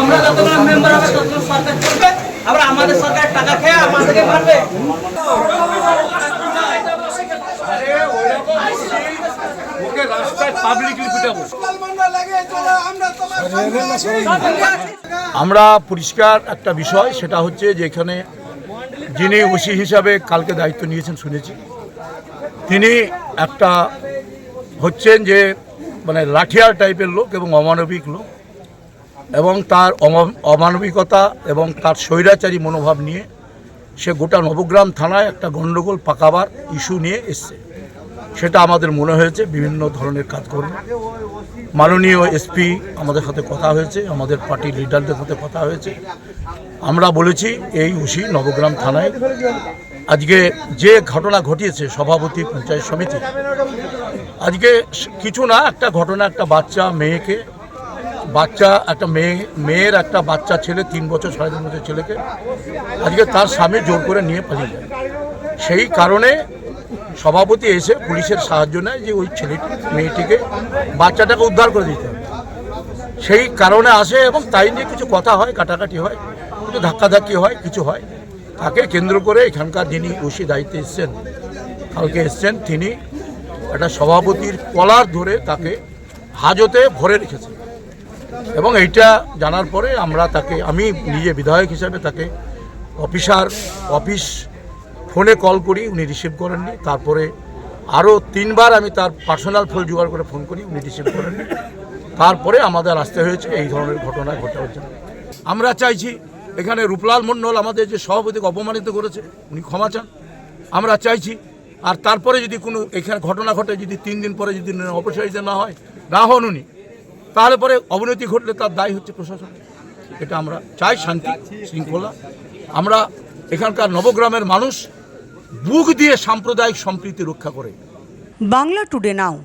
আমরা মেম্বার হবে সরকার চলবে। আবার আমাদের সরকার টাকা খেয়ে আমাদেরকে মারবে। আমরা পরিষ্কার একটা বিষয়, সেটা হচ্ছে যে এখানে যিনি ওসি হিসাবে কালকে দায়িত্ব নিয়েছেন শুনেছি। তিনি একটা হচ্ছেন যে মানে লাঠিয়ার টাইপের লোক এবং অমানবিক লোক। এবং তার অমা- অমানবিকতা এবং তার স্বৈরাচারী মনোভাব নিয়ে সে গোটা নবগ্রাম থানায় একটা গণ্ডগোল, পাকাবার ইস্যু নিয়ে এসছে। সেটা আমাদের মনে হয়েছে, বিভিন্ন ধরনের কাজকর্ম। মাননীয় এসপি আমাদের সাথে কথা হয়েছে, আমাদের পার্টির লিডারদের সাথে কথা হয়েছে। আমরা বলেছি, এই উসি নবগ্রাম থানায় আজকে যে ঘটনা ঘটিয়েছে সভাপতি পঞ্চায়েত সমিতি, আজকে কিছু না, একটা ঘটনা, একটা বাচ্চা, মেয়েকে বাচ্চা, একটা মেয়ে, মেয়ের একটা বাচ্চা ছেলে, তিন বছর, সাড়ে তিন বছর ছেলেকে আজকে তার স্বামী জোর করে নিয়ে পালিয়ে যায়। সেই কারণে সভাপতি এসে পুলিশের সাহায্য নেয় যে ওই ছেলেটি মেয়েটিকে, বাচ্চাটাকে উদ্ধার করে দিতে হবে। সেই কারণে আসে এবং তাই নিয়ে কিছু কথা হয়, কাটাকাটি হয়, কিছু ধাক্কাধাক্কি হয়, কিছু হয়। তাকে কেন্দ্র করে এখানকার যিনি ওসি দায়িত্বে এসছেন, কালকে এসছেন, তিনি একটা সভাপতির কলার ধরে তাকে হাজতে ভরে রেখেছেন। এবং এইটা জানার পরে আমরা তাকে, আমি নিজে বিধায়ক হিসাবে তাকে অফিসার, অফিস ফোনে কল করি, উনি রিসিভ করেননি। তারপরে আরও তিনবার আমি তার পার্সোনাল ফোন জোগাড় করে ফোন করি, উনি রিসিভ করেননি। তারপরে আমাদের আসতে হয়েছে, এই ধরনের ঘটনা ঘটার জন্য আমরা চাইছি এখানে রূপলাল মণ্ডল আমাদের যে সভাপতিকে অপমানিত করেছে, উনি ক্ষমা চান। আমরা চাইছি, আর তারপরে যদি কোনো এখানে ঘটনা ঘটে, যদি তিন দিন পরে যদি অপসারিত না হয়, না হন উনি। তাহলে পরে অবনতি ঘটলে তার দায় হচ্ছে প্রশাসন। এটা আমরা চাই, শান্তি, শৃঙ্খলা। আমরা এখানকার নবগ্রামের মানুষ বুক দিয়ে সাম্প্রদায়িক সম্প্রীতি রক্ষা করে। বাংলা টুডে নাও।